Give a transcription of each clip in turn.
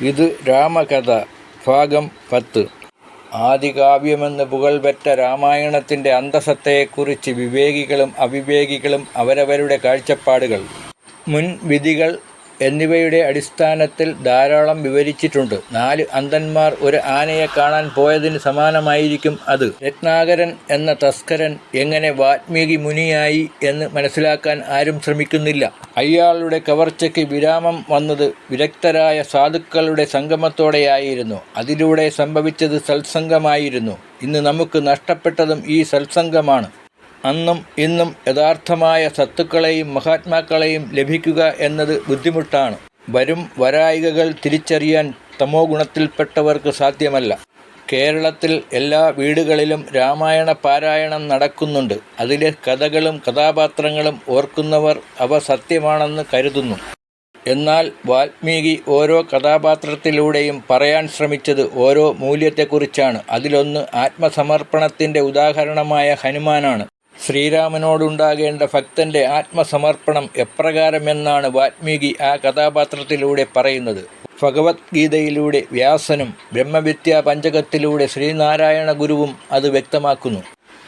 ഇത് രാമകഥ ഭാഗം പത്ത്. ആദികാവ്യമെന്ന് പുകഴ്പെറ്റ രാമായണത്തിന്റെ അന്തസത്തയെക്കുറിച്ച് വിവേകികളും അവിവേകികളും അവരവരുടെ കാഴ്ചപ്പാടുകൾ. മുൻവിധികൾ എന്നിവയുടെ അടിസ്ഥാനത്തിൽ ധാരാളം വിവരിച്ചിട്ടുണ്ട്. നാല് അന്ധന്മാർ ഒരു ആനയെ കാണാൻ പോയതിന് സമാനമായിരിക്കും അത്. രത്നാകരൻ എന്ന തസ്കരൻ എങ്ങനെ വാത്മീകി മുനിയായി എന്ന് മനസ്സിലാക്കാൻ ആരും ശ്രമിക്കുന്നില്ല. അയാളുടെ കവർച്ചയ്ക്ക് വിരാമം വന്നത് വിദഗ്ധരായ സാധുക്കളുടെ സംഗമത്തോടെയായിരുന്നു. അതിലൂടെ സംഭവിച്ചത് സത്സംഗമായിരുന്നു. ഇന്ന് നമുക്ക് നഷ്ടപ്പെട്ടതും ഈ സത്സംഗമാണ്. അന്നും ഇന്നും യഥാർത്ഥമായ സത്തുക്കളെയും മഹാത്മാക്കളെയും ലഭിക്കുക എന്നത് ബുദ്ധിമുട്ടാണ്. വരും വരായികകൾ തിരിച്ചറിയാൻ തമോ ഗുണത്തിൽപ്പെട്ടവർക്ക് സാധ്യമല്ല. കേരളത്തിൽ എല്ലാ വീടുകളിലും രാമായണ പാരായണം നടക്കുന്നുണ്ട്. അതിലെ കഥകളും കഥാപാത്രങ്ങളും ഓർക്കുന്നവർ അവ സത്യമാണെന്ന് കരുതുന്നു. എന്നാൽ വാൽമീകി ഓരോ കഥാപാത്രത്തിലൂടെയും പറയാൻ ശ്രമിച്ചത് ഓരോ മൂല്യത്തെക്കുറിച്ചാണ്. അതിലൊന്ന് ആത്മസമർപ്പണത്തിന്റെ ഉദാഹരണമായ ഹനുമാനാണ്. ശ്രീരാമനോടുണ്ടാകേണ്ട ഭക്തന്റെ ആത്മസമർപ്പണം എപ്രകാരമെന്നാണ് വാത്മീകി ആ കഥാപാത്രത്തിലൂടെ പറയുന്നത്. ഭഗവത്ഗീതയിലൂടെ വ്യാസനും ബ്രഹ്മവിദ്യാ പഞ്ചകത്തിലൂടെ ശ്രീനാരായണ ഗുരുവും അത് വ്യക്തമാക്കുന്നു.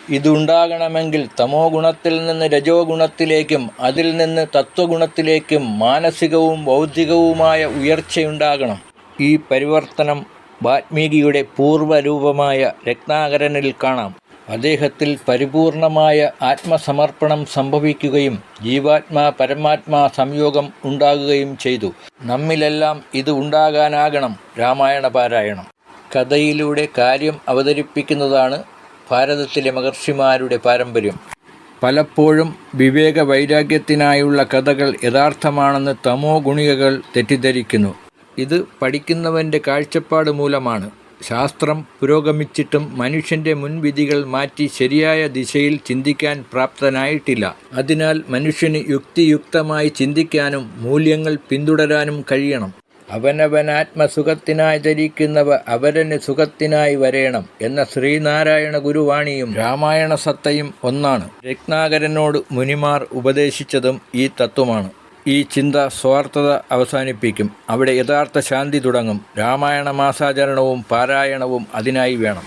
ഇതുണ്ടാകണമെങ്കിൽ തമോ ഗുണത്തിൽ നിന്ന് രജോ ഗുണത്തിലേക്കും അതിൽ നിന്ന് തത്വഗുണത്തിലേക്കും മാനസികവും ബൗദ്ധികവുമായ ഉയർച്ചയുണ്ടാകണം. ഈ പരിവർത്തനം വാൽമീകിയുടെ പൂർവരൂപമായ രത്നാകരനിൽ കാണാം. അദ്ദേഹത്തിൽ പരിപൂർണമായ ആത്മസമർപ്പണം സംഭവിക്കുകയും ജീവാത്മാ പരമാത്മാ സംയോഗം ഉണ്ടാകുകയും ചെയ്തു. നമ്മിലെല്ലാം ഇത് ഉണ്ടാകാനാകണം രാമായണ പാരായണം. കഥയിലൂടെ കാര്യം അവതരിപ്പിക്കുന്നതാണ് ഭാരതത്തിലെ മഹർഷിമാരുടെ പാരമ്പര്യം. പലപ്പോഴും വിവേക വൈരാഗ്യത്തിനായുള്ള കഥകൾ യഥാർത്ഥമാണെന്ന് തമോ ഗുണികകൾ തെറ്റിദ്ധരിക്കുന്നു. ഇത് പഠിക്കുന്നവന്റെ കാഴ്ചപ്പാട് മൂലമാണ്. ശാസ്ത്രം പുരോഗമിച്ചിട്ടും മനുഷ്യന്റെ മുൻവിധികൾ മാറ്റി ശരിയായ ദിശയിൽ ചിന്തിക്കാൻ പ്രാപ്തനായിട്ടില്ല. അതിനാൽ മനുഷ്യന് യുക്തിയുക്തമായി ചിന്തിക്കാനും മൂല്യങ്ങൾ പിന്തുടരാനും കഴിയണം. അവനവനാത്മസുഖത്തിനായി ധരിക്കുന്നവ അവരന് സുഖത്തിനായി വരേണം എന്ന ശ്രീനാരായണ ഗുരുവാണിയും രാമായണ സത്തയും ഒന്നാണ്. രത്നാകരനോട് മുനിമാർ ഉപദേശിച്ചതും ഈ തത്വമാണ്. ഈ ചിന്ത സ്വാർത്ഥത അവസാനിപ്പിക്കും. അവിടെ യഥാർത്ഥ ശാന്തി തുടങ്ങും. രാമായണ മാസാചരണവും പാരായണവും അതിനായി വേണം.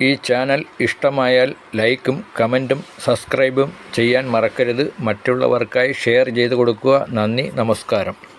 ഈ ചാനൽ ഇഷ്ടമായാൽ ലൈക്കും കമന്റും സബ്സ്ക്രൈബും ചെയ്യാൻ മറക്കരുത്. മറ്റുള്ളവർക്കായി ഷെയർ ചെയ്തു കൊടുക്കുക. നന്ദി നമസ്കാരം.